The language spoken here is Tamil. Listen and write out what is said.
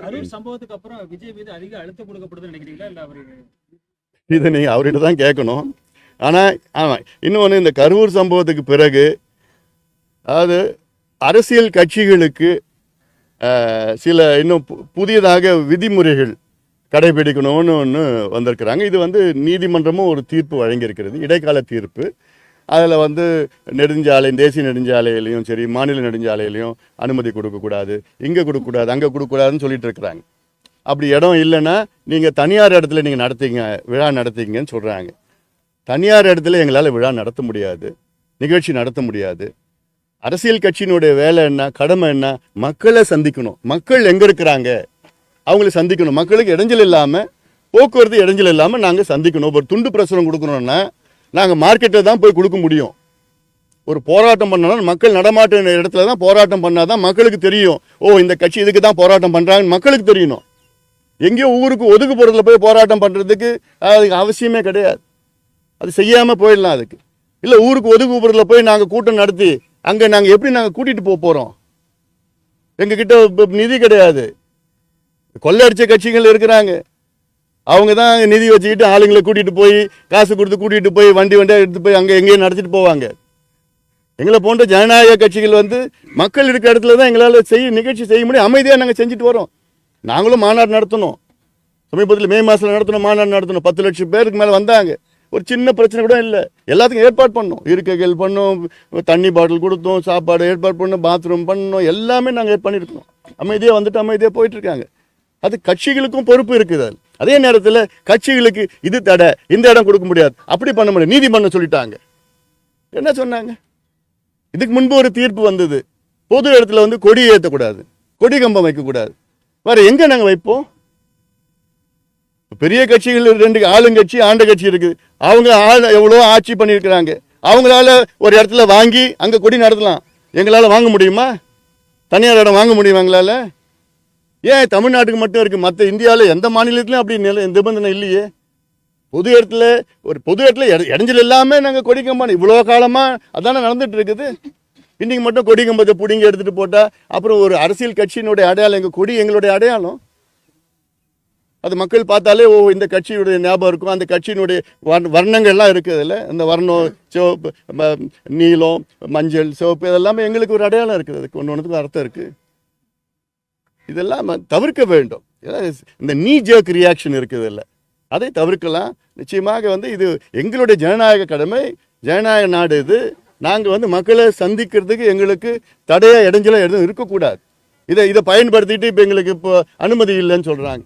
கரூர் சம்பவத்துக்கு அப்புறம் விஜய் மீது அதிக அழுத்தம் கொடுக்கப்படுதுன்னு நினைக்கிறீங்களா? இல்ல அவரு இதை நீங்கள் அவர்கிட்ட தான் கேட்கணும். ஆனால் ஆமாம் இன்னொன்று இந்த கரூர் சம்பவத்துக்கு பிறகு அதாவது அரசியல் கட்சிகளுக்கு சில இன்னும் பு- புதியதாக விதிமுறைகள் கடைபிடிக்கணும்னு ஒன்று வந்திருக்கிறாங்க. இது வந்து நீதிமன்றமும் ஒரு தீர்ப்பு வழங்கியிருக்கிறது இடைக்கால தீர்ப்பு. அதில் வந்து நெடுஞ்சாலை தேசிய நெடுஞ்சாலையிலையும் சரி மாநில நெடுஞ்சாலையிலையும் அனுமதி கொடுக்கக்கூடாது இங்கே கொடுக்கக்கூடாது அங்கே கொடுக்கக்கூடாதுன்னு சொல்லிட்டு இருக்கிறாங்க. அப்படி இடம் இல்லைன்னா நீங்கள் தனியார் இடத்துல நீங்கள் நடத்திங்க விழா நடத்திங்கன்னு சொல்கிறாங்க தனியார் இடத்துல எங்களால் விழா நடத்த முடியாது நிகழ்ச்சி நடத்த முடியாது. அரசியல் கட்சியினுடைய வேலை என்ன கடமை என்ன மக்களை சந்திக்கணும். மக்கள் எங்கே இருக்கிறாங்க? அவங்கள சந்திக்கணும். மக்களுக்கு இடைஞ்சல் இல்லாமல் போக்குவரத்து இடைஞ்சல் இல்லாமல் நாங்கள் சந்திக்கணும். ஒரு துண்டு பிரசுரம் கொடுக்கணுன்னா நாங்கள் மார்க்கெட்டில் தான் போய் கொடுக்க முடியும். ஒரு போராட்டம் பண்ணணும் மக்கள் நடமாட்ட இடத்துல தான் போராட்டம் பண்ணாதான் மக்களுக்கு தெரியும். ஓ இந்த கட்சி இதுக்கு தான் போராட்டம் பண்ணுறாங்கன்னு மக்களுக்கு தெரியணும். எங்கேயோ ஊருக்கு ஒதுக்கு போகிறதுல போய் போராட்டம் பண்ணுறதுக்கு அதுக்கு அவசியமே கிடையாது. அது செய்யாமல் போயிடலாம் அதுக்கு. இல்லை ஊருக்கு ஒதுக்கு போகிறதுல போய் நாங்கள் கூட்டம் நடத்தி அங்கே நாங்கள் எப்படி நாங்கள் கூட்டிகிட்டு போக போகிறோம் எங்ககிட்ட நிதி கிடையாது. கொள்ளடிச்ச கட்சிகள் இருக்கிறாங்க. அவங்க தான் நிதி வச்சுக்கிட்டு ஆளுங்களை கூட்டிகிட்டு போய் காசு கொடுத்து கூட்டிகிட்டு போய் வண்டி வண்டியாக எடுத்து போய் அங்கே எங்கேயும் நடத்திட்டு போவாங்க. எங்களை போன்ற ஜனநாயக கட்சிகள் வந்து மக்கள் இருக்கிற இடத்துல தான் எங்களால் செய்ய நிகழ்ச்சி செய்ய முடியும். அமைதியாக நாங்கள் செஞ்சுட்டு வரோம். நாங்களும் மாநாடு நடத்தணும். சமீபத்தில் மே மாதத்தில் நடத்தணும் மாநாடு நடத்தணும். பத்து லட்சம் பேருக்கு மேலே வந்தாங்க. ஒரு சின்ன பிரச்சனை கூட இல்லை. எல்லாத்துக்கும் ஏற்பாடு பண்ணோம். இருக்கைகள் பண்ணோம் தண்ணி பாட்டில் கொடுத்தோம் சாப்பாடு ஏற்பாடு பண்ணோம் பாத்ரூம் பண்ணோம் எல்லாமே நாங்கள் பண்ணியிருக்கோம் அமைதியாக வந்துட்டு அமைதியாக போயிட்டுருக்காங்க அது கட்சிகளுக்கும் பொறுப்பு இருக்குது அது. அதே நேரத்தில் கட்சிகளுக்கு இது தடை இந்த இடம் கொடுக்க முடியாது. அப்படி பண்ண முடியாது. நீதிமன்றம் சொல்லிட்டாங்க. என்ன சொன்னாங்க? இதுக்கு முன்பு ஒரு தீர்ப்பு வந்தது. பொது இடத்துல வந்து கொடி ஏற்றக்கூடாது கொடி கம்பம் வைக்கக்கூடாது. வேற எங்க நாங்கள் வைப்போம்? பெரிய கட்சிகள் ரெண்டு ஆளுங்கட்சி ஆண்ட கட்சி இருக்குது. அவங்க ஆள் எவ்வளோ ஆட்சி பண்ணியிருக்கிறாங்க. அவங்களால ஒரு இடத்துல வாங்கி அங்கே கொடி நடத்தலாம். எங்களால் வாங்க முடியுமா? தனியார் இடம் வாங்க முடியுமா எங்களால்? ஏன் தமிழ்நாட்டுக்கு மட்டும் இருக்குது மற்ற இந்தியாவில் எந்த மாநிலத்திலும் அப்படி நில நிபந்தனை இல்லையே. பொது இடத்துல ஒரு பொது இடத்துல இடைஞ்சல் இல்லாமல் நாங்கள் கொடி கம்பம் இவ்வளோ காலமாக அதானே நடந்துட்டு இருக்குது. இன்றைக்கி மட்டும் கொடி கம்பத்தை பிடிங்கி எடுத்துகிட்டு போட்டால் அப்புறம் ஒரு அரசியல் கட்சியினுடைய அடையாளம் எங்கள் கொடி எங்களுடைய அடையாளம். அது மக்கள் பார்த்தாலே ஓ இந்த கட்சியுடைய ஞாபகம் இருக்கும். அந்த கட்சியினுடைய வர்ண வர்ணங்கள்லாம் இருக்குது இந்த வர்ணம் சிவப்பு நீலம் மஞ்சள் சிவப்பு இதெல்லாமே எங்களுக்கு ஒரு அடையாளம் இருக்குது. அதுக்கு ஒன்று ஒன்றுக்கு அர்த்தம் இருக்குது இதெல்லாம் தவிர்க்க வேண்டும். இந்த நீ ஜேக் ரியாக்ஷன் இருக்குது இல்லை அதை தவிர்க்கலாம். நிச்சயமாக வந்து இது எங்களுடைய ஜனநாயக கடமை. ஜனநாயக நாடு இது. நாங்கள் வந்து மக்களை சந்திக்கிறதுக்கு எங்களுக்கு தடையாக இடைஞ்சலாக எதுவும் இருக்கக்கூடாது. இதை இதை பயன்படுத்திட்டு இப்போ எங்களுக்கு இப்போ அனுமதி இல்லைன்னு சொல்கிறாங்க